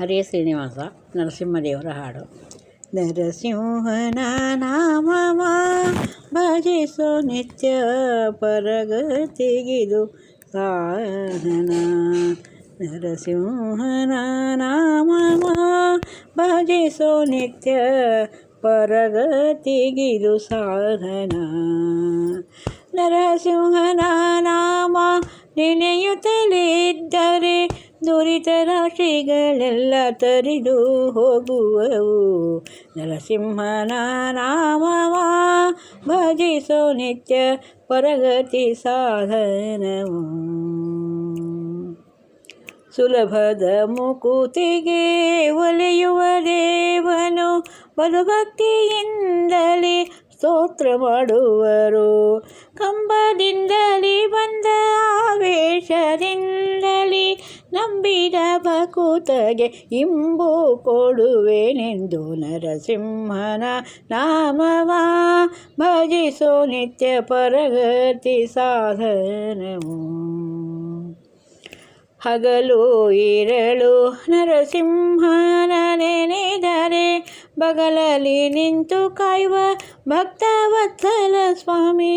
ಹರೇ ಶ್ರೀನಿವಾಸ ನರಸಿಂಹದೇವರ ಹಾಡು. ನರಸಿಂಹನ ನಾಮವ ಭಜಿಸೋ ನಿತ್ಯ ಪರಗತಿಗಿದು ಸಾಧನ. ನರಸಿಂಹನ ನಾಮವ ಭಜಿಸೋ ನಿತ್ಯ ಪರಗತಿಗಿದು ಸಾಧನ. ನರಸಿಂಹನ ನಾಮ ನೆನೆಯುತ್ತಲಿದ್ದರೆ ದುರಿತ ರಾಶಿಗಳೆಲ್ಲ ತರಿದು ಹೋಗುವವು. ನರಸಿಂಹನ ನಾಮವ ಭಜಿಸೋ ನಿತ್ಯ ಪರಗತಿ ಸಾಧನವು. ಸುಲಭದ ಮುಕುತಿಗೆ ಒಲೆಯುವ ದೇವನು ಬಲು ಭಕ್ತಿಯಿಂದಲೇ ಸ್ತೋತ್ರ ಮಾಡುವರು. ಕಂಬದಿಂದಲೇ ಬಂದ ಆವೇಶದಿಂದಲೇ ನಂಬಿದ ಭಕುತಗೆ ಇಂಬು ಕೊಡುವೆನೆಂದು ನರಸಿಂಹನ ನಾಮವ. ಭಜಿಸೋ ನಿತ್ಯ ಪರಗತಿ ಸಾಧನವು. ಹಗಲು, ಇರಳು, ನರಸಿಂಹನ ನೆನೆದರೆ ಬಗಲಲ್ಲಿ ನಿಂತು ಕಾಯುವ ಭಕ್ತವತ್ಸಲ ಸ್ವಾಮಿ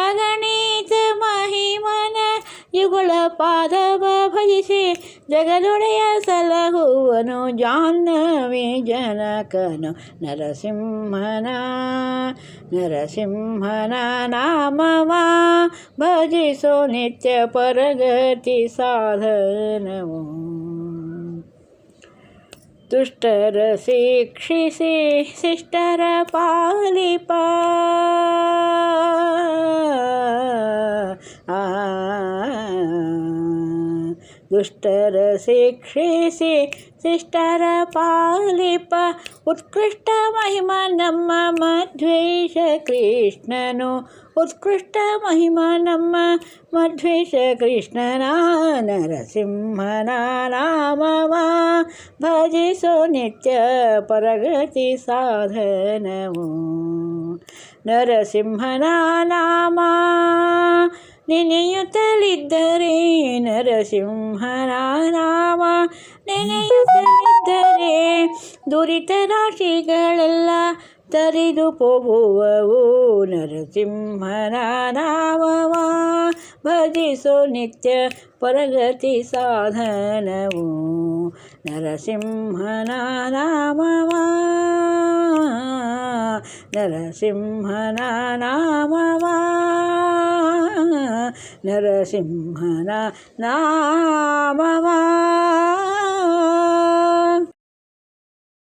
ಅಗಣಿತ ಮಹಿಮನ ಯುಗಳ ಪಾದವ ಭಜಿಸಿ ಜಗದೊಡೆಯ ಸಲಹುವನು ಜಾಹ್ನವಿ ಜನಕನು ನರಸಿಂಹನ ನರಸಿಂಹನ ನಾಮವ ಭಜಿಸೋ ನಿತ್ಯ ಪರಗತಿ ಸಾಧನವು तुष्टर शिक्षिसे शिष्टर पालिपा ದುಷ್ಟರ ಶಿಕ್ಷಿಸಿ ಶಿಷ್ಟರ ಪಾಲಿಪ ಉತ್ಕೃಷ್ಟ ಮಹಿಮ ನಮ್ಮ ಮಧ್ವೇಶ ಕೃಷ್ಣನು ಉತ್ಕೃಷ್ಟ ಮಹಿಮ ನಮ್ಮ ಮಧ್ವೇಶ ಕೃಷ್ಣನ ನರಸಿಂಹನ ನಾಮವ ಭಜಿಸೋ ನಿತ್ಯ ಪರಗತಿ ಸಾಧನವು ನರಸಿಂಹನ ನಾಮ ನೆನೆಯುತ್ತಲಿದ್ದರೆ ನರಸಿಂಹನ ನಾಮ ನೆನೆಯುತ್ತಲಿದ್ದರೆ ದುರಿತ ರಾಶಿಗಳೆಲ್ಲ ತರಿದು ಪೋಗುವವು ನರಸಿಂಹನ ನಾಮವ ಭಜಿಸೋ ನಿತ್ಯ ಪ್ರಗತಿ ಸಾಧನವು ನರಸಿಂಹನ നരസിംഹനാമവാ നരസിംഹന നാമവാ